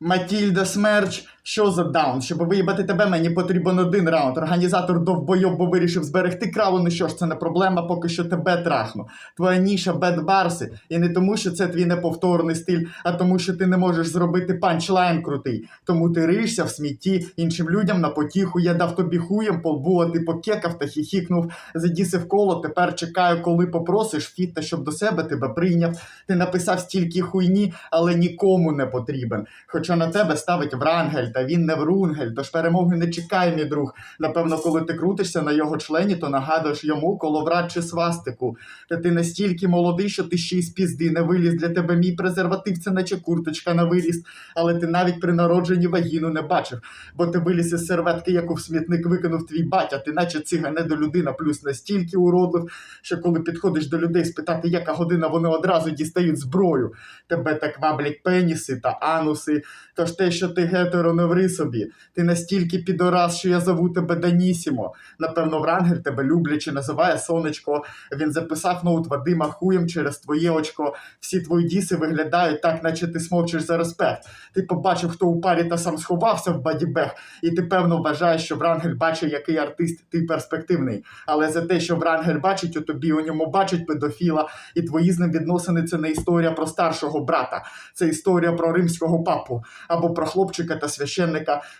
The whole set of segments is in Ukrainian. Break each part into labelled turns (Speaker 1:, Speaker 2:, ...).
Speaker 1: Матільда Смерч, що за даун? Щоб виїбати тебе, мені потрібен один раунд. Організатор довбойоб, бо вирішив зберегти краву. Ну що ж, це не проблема, поки що тебе трахну. Твоя ніша бед барси. І не тому, що це твій неповторний стиль, а тому, що ти не можеш зробити панчлайн крутий. Тому ти риєшся в смітті іншим людям на потіху. Я дав тобі хуєм по а ти покекав та хіхікнув. Задісив коло, тепер чекаю, коли попросиш фіта, щоб до себе тебе прийняв. Ти написав стільки хуйні, але нікому не потрібен. Хоча на тебе ставить Врангель, та він не Врунгель, тож перемоги не чекай, мій друг. Напевно, коли ти крутишся на його члені, то нагадуєш йому коловрат чи свастику. Та ти настільки молодий, що ти ще й з пізди не виліз. Для тебе мій презерватив це наче курточка на виріст, але ти навіть при народженні вагіну не бачив, бо ти виліз із серветки, яку в смітник викинув твій батя, ти наче цигане до людина, плюс настільки уродлив, що коли підходиш до людей спитати, яка година, вони одразу дістають зброю. Тебе так ваблять пеніси та ануси. Тож те, що ти гетеро, не ври собі. Ти настільки підорас, що я зову тебе Данісімо. Напевно, Врангель тебе люблячи називає сонечко. Він записав ноут Вадима хуєм через твоє очко. Всі твої діси виглядають так, наче ти смовчиш за респект. Ти побачив, хто у парі та сам сховався в бадібех, і ти певно вважаєш, що Врангель бачить, який артист ти перспективний. Але за те, що Врангель бачить у тобі, у ньому бачить педофіла, і твої з ним відносини це не історія про старшого брата, це історія про римського папу або про хлопчика та священника.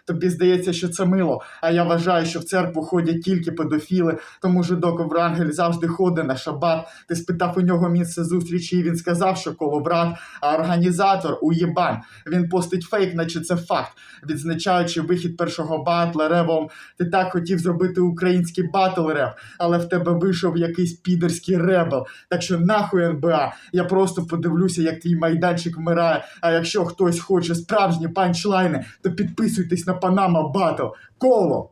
Speaker 1: Тобі здається, що це мило. А я вважаю, що в церкву ходять тільки педофіли, тому жидок Врангель завжди ходить на шабат. Ти спитав у нього місце зустрічі, і він сказав, що коло брат, а організатор уєбан. Він постить фейк, наче це факт, відзначаючи вихід першого батла ревом. Ти так хотів зробити український батл реп, але в тебе вийшов якийсь підерський ребел. Так що нахуй НБА. Я просто подивлюся, як твій майданчик вмирає. А якщо хтось хоче справжні панчлайни, то підписуйтесь на Панама Батл. Коло!